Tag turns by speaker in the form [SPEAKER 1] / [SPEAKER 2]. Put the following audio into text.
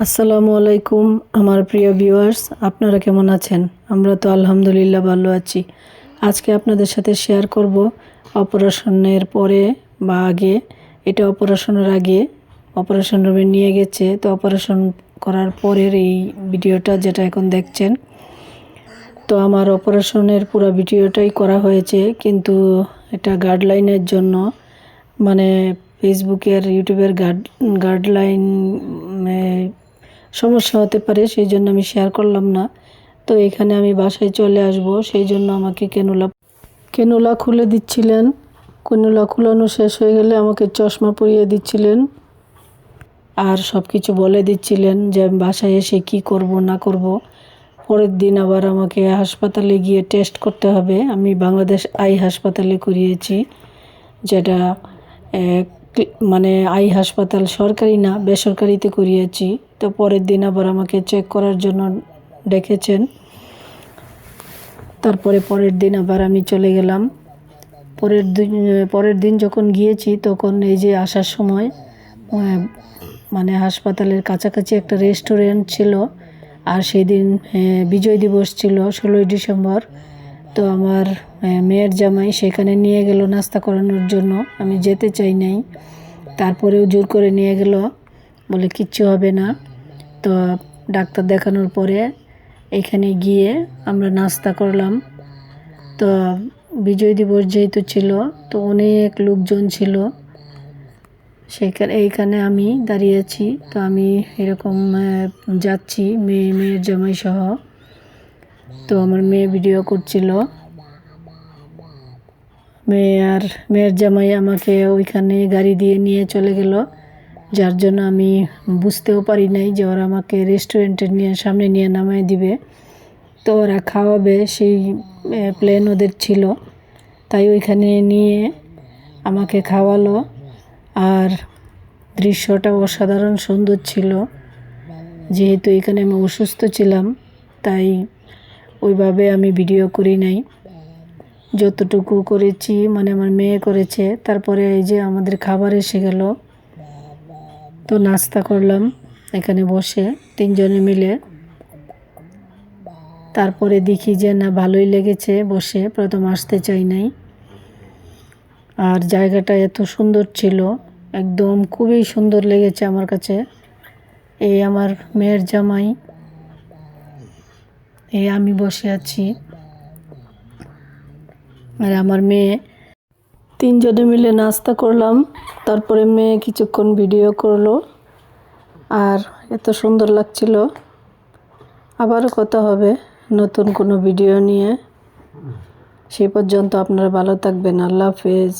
[SPEAKER 1] আসসালামু আলাইকুম, আমার প্রিয় ভিউয়ার্স আপনারা কেমন আছেন? আমরা তো আলহামদুলিল্লাহ ভালো আছি। আজকে আপনাদের সাথে শেয়ার করব অপারেশনের পরে বা আগে। এটা অপারেশনের আগে অপারেশন রুমে নিয়ে গেছে, তো অপারেশন করার পরের এই ভিডিওটা যেটা এখন দেখছেন, তো আমার অপারেশনের পুরো ভিডিওটাই করা হয়েছে, কিন্তু এটা গাইডলাইনের জন্য মানে ফেসবুকের ইউটিউবের গাইড গাইডলাইন সমস্যা হতে পারে, সেই জন্য আমি শেয়ার করলাম না। তো এখানে আমি বাসায় চলে আসব, সেই জন্য আমাকে কেনুলা কেনুলা খুলে দিচ্ছিলেন। কেনুলা খুলানো শেষ হয়ে গেলে আমাকে চশমা পরিয়ে দিচ্ছিলেন। আর সব কিছু বলে দিচ্ছিলেন যে আমি বাসায় এসে কি করব, না করব। পরের দিন আবার আমাকে হাসপাতালে গিয়ে টেস্ট করতে হবে। আমি বাংলাদেশ আই হাসপাতালে করিয়েছি, যেটা ক্লি- মানে আই হাসপাতাল সরকারি না, বেসরকারিতে করিয়েছি। তো পরের দিন আবার আমাকে চেক করার জন্য ডেকেছেন। তারপরে পরের দিন আবার আমি চলে গেলাম। পরের দিন পরের দিন যখন গিয়েছি, তখন এই যে আসার সময় মানে হাসপাতালের কাছাকাছি একটা রেস্টুরেন্ট ছিল। আর সেই দিন বিজয় দিবস ছিল, ষোলোই ডিসেম্বর। তো আমার মেয়ের জামাই সেখানে নিয়ে গেল নাস্তা করানোর জন্য। আমি যেতে চাই নাই। তারপরেও জোর করে নিয়ে গেল। বলে কিচ্ছু হবে না। তো ডাক্তার দেখানোর পরে এখানে গিয়ে আমরা নাস্তা করলাম। তো বিজয় দিবস যেহেতু ছিল, তো অনেক লোকজন ছিল। সেখানে, এইখানে আমি দাঁড়িয়েছি তো আমি এরকম যাচ্ছি, মেয়ে, মেয়ের জামাই সহ। তো আমার মেয়ে ভিডিও করছিল। মেয়ে আর মেয়ের জামাই আমাকে ওইখানে গাড়ি দিয়ে নিয়ে চলে গেল। যার জন্য আমি বুঝতেও পারি নাই যে ওরা আমাকে রেস্টুরেন্টের নিয়ে, সামনে নিয়ে নামাই দিবে। তো ওরা খাওয়াবে, সেই প্লেন ওদের ছিল। তাই ওইখানে নিয়ে আমাকে খাওয়ালো। আর দৃশ্যটা অসাধারণ সুন্দর ছিল। যেহেতু এখানে আমি অসুস্থ ছিলাম, তাই ওইভাবে আমি ভিডিও করি নাই। যতটুকু করেছি মানে আমার মেয়ে করেছে, তারপরে এই যে আমাদের খাবার এসে গেল। তো নাস্তা করলাম, এখানে বসে তিনজনে মিলে। তারপরে দেখি যে না, ভালোই লেগেছে, বসে প্রথম আসতে চাই নাই। আর জায়গাটা এত সুন্দর ছিল, একদম খুবই সুন্দর লেগেছে আমার কাছে। এই আমার মেয়ের জামাই। এই আমি বসে আছি। আর আমার মেয়ে, তিনজনে মিলে নাস্তা করলাম, তারপরে মেয়ে কিছুক্ষণ ভিডিও করল, আর এত সুন্দর লাগছিল। আবারও কথা হবে নতুন কোনো ভিডিও নিয়ে। সেই পর্যন্ত আপনারা ভালো থাকবেন, আল্লাহ হাফেজ।